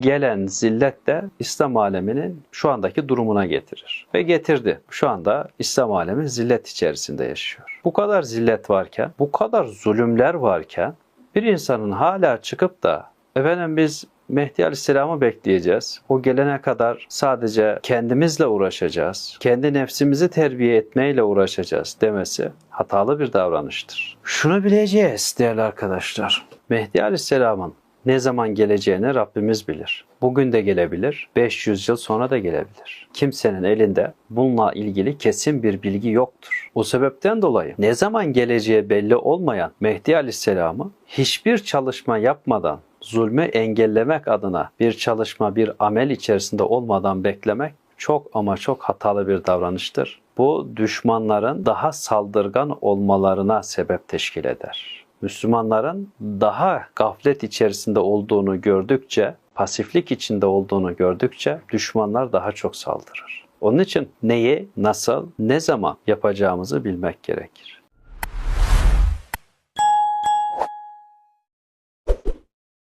gelen zillet de İslam aleminin şu andaki durumuna getirir. Ve getirdi. Şu anda İslam alemi zillet içerisinde yaşıyor. Bu kadar zillet varken, bu kadar zulümler varken bir insanın hala çıkıp da efendim biz Mehdi Aleyhisselam'ı bekleyeceğiz. O gelene kadar sadece kendimizle uğraşacağız. Kendi nefsimizi terbiye etmeyle uğraşacağız demesi hatalı bir davranıştır. Şunu bileceğiz değerli arkadaşlar. Mehdi Aleyhisselam'ın ne zaman geleceğini Rabbimiz bilir. Bugün de gelebilir, 500 yıl sonra da gelebilir. Kimsenin elinde bununla ilgili kesin bir bilgi yoktur. O sebepten dolayı ne zaman geleceği belli olmayan Mehdi Aleyhisselam'ı hiçbir çalışma yapmadan zulmü engellemek adına bir çalışma, bir amel içerisinde olmadan beklemek çok ama çok hatalı bir davranıştır. Bu düşmanların daha saldırgan olmalarına sebep teşkil eder. Müslümanların daha gaflet içerisinde olduğunu gördükçe, pasiflik içinde olduğunu gördükçe düşmanlar daha çok saldırır. Onun için neyi, nasıl, ne zaman yapacağımızı bilmek gerekir.